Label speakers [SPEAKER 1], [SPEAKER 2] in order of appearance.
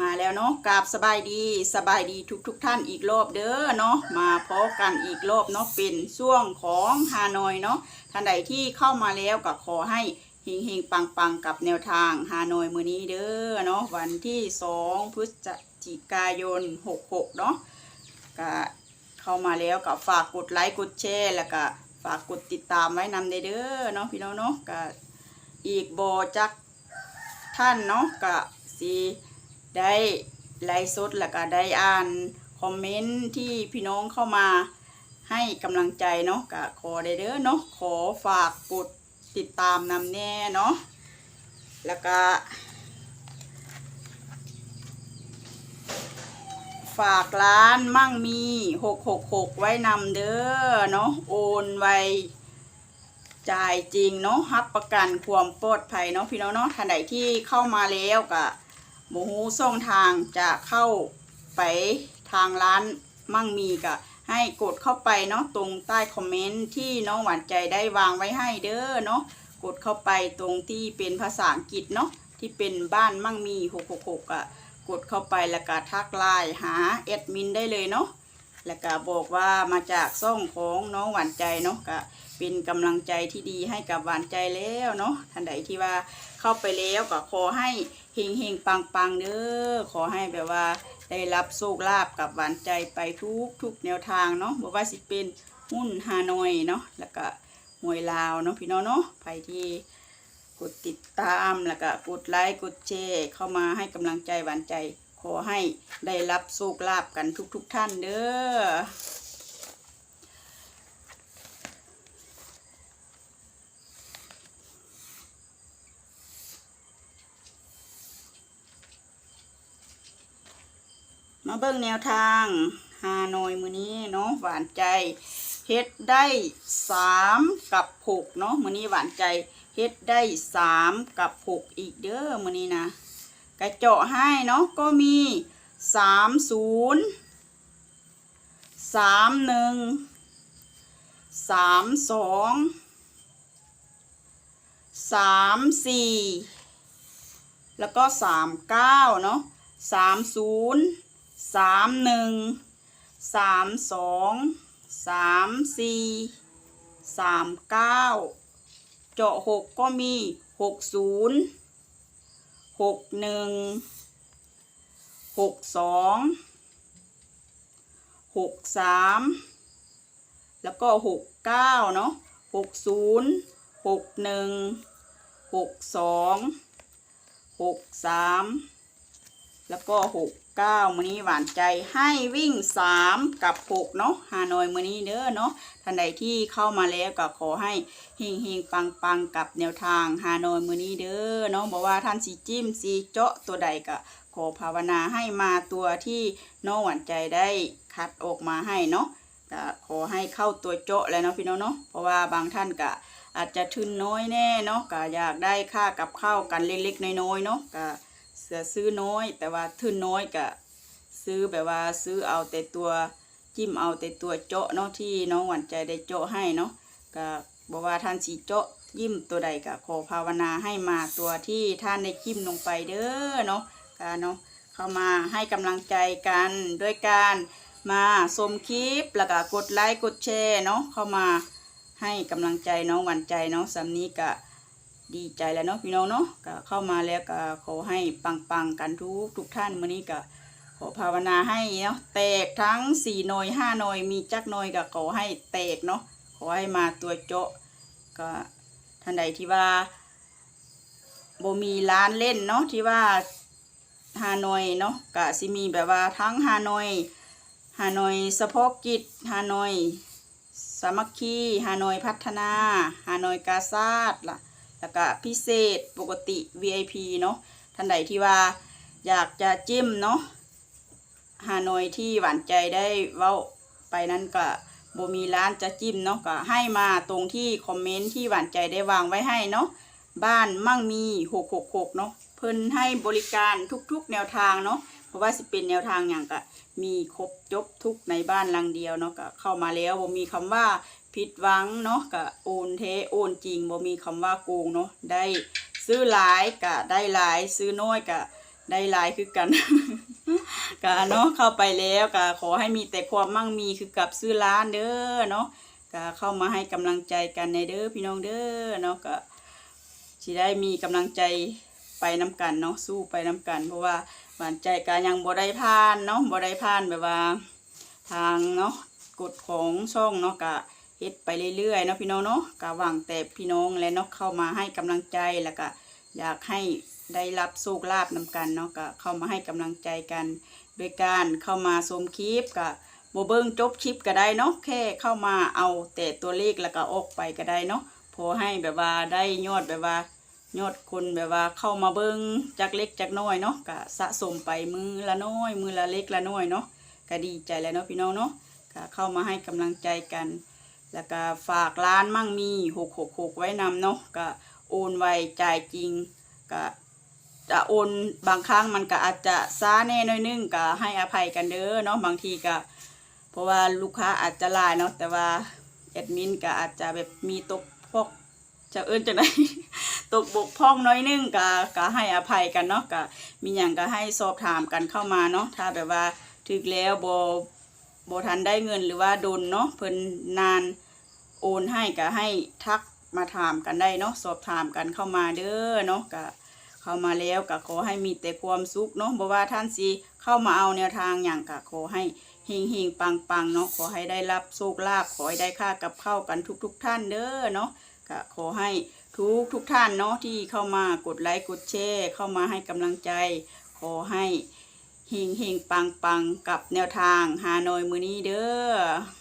[SPEAKER 1] มาแล้วเนาะกราบสบายดีสบายดีทุกทุกท่านอีกรอบเด้อเนาะมาพบกันอีกรอบเนาะเป็นช่วงของฮานอยเนาะท่านใดที่เข้ามาแล้วก็ขอให้เฮงเฮงปังปังกับแนวทางฮานอยมือนี้เด้อเนาะวันที่สองพฤศจิกายนหกหกเนาะก็เข้ามาแล้วก็ฝากกดไลค์กดแชร์แล้วก็ฝากกดติดตามไว้นำเด้อเนาะพี่น้องเนาะก็อีกโบจักท่านเนาะก็สิ ได้ไลฟ์สดแล้วก็ได้อ่านคอมเมนต์ที่พี่น้องเข้ามาให้กำลังใจเนาะก็ขอได้เด้อเนาะขอฝากกดติดตามนำแน่เนาะแล้วก็ ฝากร้านมั่งมีหกหกหกไว้นำเด้อเนาะโอนไวจ่ายจริงเนาะรับประกันความปลอดภัยเนาะพี่น้องเนาะท่านใดที่เข้ามาแล้วก็ หมูช่องทางจะเข้าไปทางร้านมั่งมีกะให้กดเข้าไปเนาะตรงใต้คอมเมนต์ที่น้องหวานใจได้วางไว้ให้เด้อเนาะกดเข้าไปตรงที่เป็นภาษาอังกฤษเนาะที่เป็นบ้านมั่งมี666อะกดเข้าไปแล้วก็ทักไลน์หาแอดมินได้เลยเนาะ แล้วก็บอกว่ามาจากซ่องของน้องหวานใจเนาะก็เป็นกำลังใจที่ดีให้กับหวานใจแล้วเนาะท่านใดที่ว่าเข้าไปแล้วก็ขอให้เฮงเฮงปังปังๆเด้อขอให้แบบว่าได้รับโชคลาภกับหวานใจไปทุกทุกแนวทางเนาะบอกว่าสิเป็นหุ้นฮานอยเนาะแล้วก็หวยลาวเนาะพี่น้องเนาะใครที่กดติดตามแล้วก็กดไลค์กดแชร์เข้ามาให้กำลังใจหวานใจ ขอให้ได้รับโชคลาภกันทุกทุกท่านเด้อมาเบิ่งแนวทางฮานอยมือนี้เนาะหวานใจเฮ็ดได้สามกับหกเนาะมือนี้หวานใจเฮ็ดได้สามกับหกอีกเด้อมือนี้นะ กระเจาะให้เนาะก็มีสามศูนย์สามหนึ่งสามสองสามสี่แล้วก็สามเก้าเนาะสามศูนย์สามหนึ่งสามสองสามสี่สามเก้าเจาะหกก็มีหกศูนย์ หกหนึ่งหกสองหกสามแล้วก็หกเก้าเนาะหกศูนย์หกหนึ่งหกสองหกสาม แล้วก็หกเก้ามือนี้หวานใจให้วิ่งสามกับหกเนาะฮานอยมือนี้เด้อเนาะท่านใดที่เข้ามาแล้วก็ขอให้เฮงเฮงปังปังกับแนวทางฮานอยมือนี้เด้อเนาะบอกว่าท่านสีจิ้มสีเจาะตัวใดก็ขอภาวนาให้มาตัวที่น้องหวานใจได้คัดออกมาให้เนาะก็ขอให้เข้าตัวเจาะเลยเนาะพี่น้องเนาะเพราะว่าบางท่านก็อาจจะทุนน้อยแน่เนาะก็อยากได้ค่ากับข้าวกันเล็กๆน้อยๆเนาะก็ เสือซื้อน้อย แต่ว่าทุนน้อยก็ซื้อแบบว่าซื้อเอาแต่ตัวจิ้มเอาแต่ตัวเจาะเนาะที่น้องหวานใจได้เจาะให้เนาะก็บอกว่าท่านสีเจาะยิ้มตัวใดก็ขอภาวนาให้มาตัวที่ท่านได้จิ้มลงไปเด้อเนาะก็เนาะเข้ามาให้กำลังใจกันด้วยการมาชมคลิปแล้วก็กดไลค์กดแชร์เนาะเข้ามาให้กำลังใจน้องหวานใจเนาะสำนี้ก็ ดีใจแล้วเนาะพี่น้องเนาะก็เข้ามาแล้วก็ขอให้ปังๆกันทุกทุกท่านมื้อนี้ก็ขอภาวนาให้เนาะแตกทั้งสี่หน่อยห้าหน่อยมีจักหน่อยก็ขอให้แตกเนาะขอให้มาตัวเจะก็ท่านใดที่ว่าบ่มีร้านเล่นเนาะที่ว่าฮานอยเนาะก็สิมีแบบว่าทั้งฮานอยฮานอยเฉพาะกิจฮานอยสามัคคีฮานอยพัฒนาฮานอยกาซาดล่ะ แล้วก็พิเศษปกติ VIP เนาะท่านใดที่ว่าอยากจะจิ้มเนาะฮานอยที่หวานใจได้เว้าไปนั้นก็บ่มีร้านจะจิ้มเนาะก็ให้มาตรงที่คอมเมนต์ที่หวานใจได้วางไว้ให้เนาะบ้านมั่งมี666เนาะเพิ่นให้บริการทุกๆแนวทางเนาะเพราะว่าสิเป็นแนวทางอย่างก็มีครบจบทุกในบ้านหลังเดียวเนาะก็เข้ามาแล้วบ่มีคำว่า ผิดหวังเนาะก็โอนเทโอนจริงบ่มีคำว่าโกงเนาะได้ซื้อหลายก็ได้หลายซื้อน้อยก็ได้หลายคือกันกะเนาะเข้าไปแล้วกะขอให้มีแต่ความมั่งมีคือกับซื้อร้านเด้อเนาะกะเข้ามาให้กำลังใจกันในเด้อพี่น้องเด้อเนาะกะสิได้มีกำลังใจไปน้ำกันเนาะสู้ไปน้ำกัน เพราะว่าหวานใจกะยังบ่ได้ผ่านเนาะบ่ได้ผ่านแบบว่า ทางเนาะกฎของช่องเนาะกะ เฮ็ดไปเรื่อยๆเนาะพี่น้องเนาะกะหวังแต่พี่น้องและเนาะเข้ามาให้กำลังใจแล้วก็อยากให้ได้รับโชคลาภนำกันเนาะก็เข้ามาให้กำลังใจกันโดยการเข้ามาชมคลิปกะโบเบิ้งจบคลิปก็ได้เนาะแค่เข้ามาเอาแต่ตัวเลขแล้วก็ออกไปก็ได้เนาะพอให้แบบว่าได้ยอดแบบว่ายอดคนแบบว่าเข้ามาเบิ้งจากเล็กจากน้อยเนาะก็สะสมไปมือละน้อย มือละเล็กละน้อยเนาะก็ดีใจแล้วเนาะพี่น้องเนาะก็เข้ามาให้กำลังใจกัน แล้วก็ฝากร้านมั่งมีหกหกหกไว้นำเนาะก็โอนไวจ่ายจริงก็จะโอนบางครั้งมันก็อาจจะซ้าแน่น้อยนึงก็ให้อภัยกันเด้อเนาะบางทีก็ เพราะว่าลูกค้าอาจจะลายเนาะแต่ว่าแอดมินก็อาจจะแบบมีตกพกจะเอิ้นจังไดตกบกพร่องน้อยนึงก็ก็ให้อภัยกันเนาะก็มีหยังก็ให้สอบถามกันเข้ามาเนาะถ้าแบบว่าถึกแล้วบ โบทันได้เงินหรือว่าโดนเนาะเพิ่นนานโอนให้ก็ให้ทักมาถามกันได้เนาะสอบถามกันเข้ามาเด้อเนาะก็เข้ามาแล้วก็ขอให้มีแต่ความสุขเนาะบ่ว่าท่านสิเข้ามาเอาแนวทางอย่างก็ขอให้เฮงเฮงปังปังเนาะขอให้ได้รับโชคลาภขอให้ได้ค่ากับเข้ากันทุกๆทท่านเด้อเนาะก็ขอให้ทุกทุกท่านเนาะที่เข้ามากดไลค์กดแชร์เข้ามาให้กำลังใจ ขอให้ เฮงเฮงปังปังกับแนวทางฮานอยมือนี้เด้อ